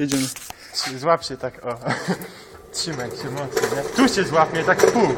Jedziemy. Złap się tak, o. Trzymaj się mocno, nie? Tu się złapnie, tak w pół.